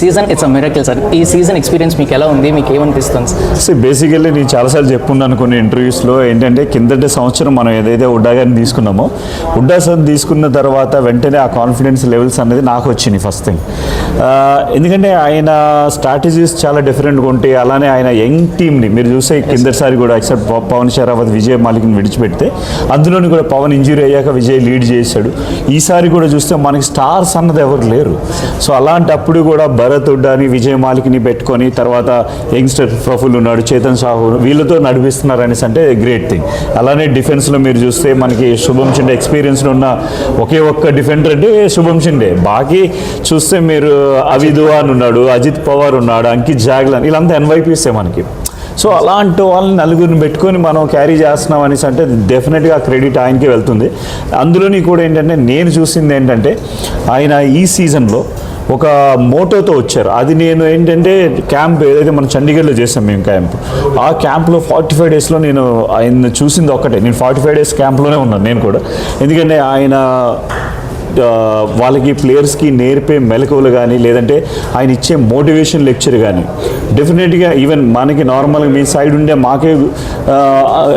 Season it's a miracle sir ఈ season experience మీకు ఎలా ఉంది? మీకు ఏమనిపిస్తుంది? సో బేసికల్లీ నేను చాలాసార్లు చెప్పుకున్నాను కొన్ని ఇంటర్వ్యూస్లో ఏంటంటే కిందటి సంవత్సరం మనం ఏదైతే ఉడ్డా గారిని తీసుకున్నామో ఉడ్డా సార్ తీసుకున్న తర్వాత వెంటనే ఆ కాన్ఫిడెన్స్ లెవెల్స్ అనేది నాకు వచ్చినాయి ఫస్ట్ థింగ్ ఎందుకంటే ఆయన స్ట్రాటజీస్ చాలా డిఫరెంట్గా ఉంటాయి. అలానే ఆయన యంగ్ టీమ్ని మీరు చూస్తే కిందటిసారి కూడా ఎక్సెప్ట్ పవన్ షరావత్ విజయ్ మాలిక్ని విడిచిపెడితే అందులోని కూడా పవన్ ఇంజురీ అయ్యాక విజయ్ లీడ్ చేశాడు. ఈసారి కూడా చూస్తే మనకి స్టార్స్ అన్నది ఎవరు లేరు. సో అలాంటప్పుడు కూడా భరత్ ఉడ్డాని విజయ్ మాలిక్ని పెట్టుకొని తర్వాత యంగ్స్టర్ ప్రఫుల్ ఉన్నాడు చేతన్ సాహు వీళ్ళతో నడిపిస్తున్నారు అనేసి అంటే గ్రేట్ థింగ్ అలానే డిఫెన్స్లో మీరు చూస్తే మనకి శుభం షిండే ఎక్స్పీరియన్స్లో ఉన్న ఒకే ఒక్క డిఫెండర్ అంటే శుభం షిండే బాకీ చూస్తే మీరు అవిధువాన్ ఉన్నాడు అజిత్ పవార్ ఉన్నాడు అంకిత్ జాగ్లన్ వీళ్ళంతా ఎన్వైపీసే మనకి. సో అలాంటి వాళ్ళని నలుగురిని పెట్టుకొని మనం క్యారీ చేస్తున్నాం అనేసి అంటే డెఫినెట్గా క్రెడిట్ ఆయనకి వెళ్తుంది. అందులోని కూడా ఏంటంటే నేను చూసింది ఏంటంటే ఆయన ఈ సీజన్లో ఒక మోటోతో వచ్చారు. అది నేను ఏంటంటే క్యాంప్ ఏదైతే మనం చండీగఢ్లో చేసాం మేము క్యాంప్ ఆ క్యాంప్లో ఫార్టీ ఫైవ్ డేస్లో నేను ఆయన చూసింది ఒక్కటే. నేను ఫార్టీ ఫైవ్ డేస్ క్యాంప్లోనే ఉన్నాను నేను కూడా. ఎందుకంటే ఆయన వాళ్ళకి ప్లేయర్స్కి నేర్పే మెలకువలు కానీ లేదంటే ఆయన ఇచ్చే మోటివేషన్ లెక్చర్ కానీ డెఫినెట్గా ఈవెన్ మనకి నార్మల్గా మీ సైడ్ ఉండే మాకే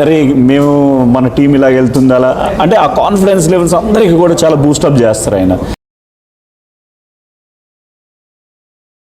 అరే మేము మన టీం ఇలా వెళ్తుంది అలా అంటే ఆ కాన్ఫిడెన్స్ లెవెల్స్ అందరికీ కూడా చాలా బూస్టప్ చేస్తారు ఆయన.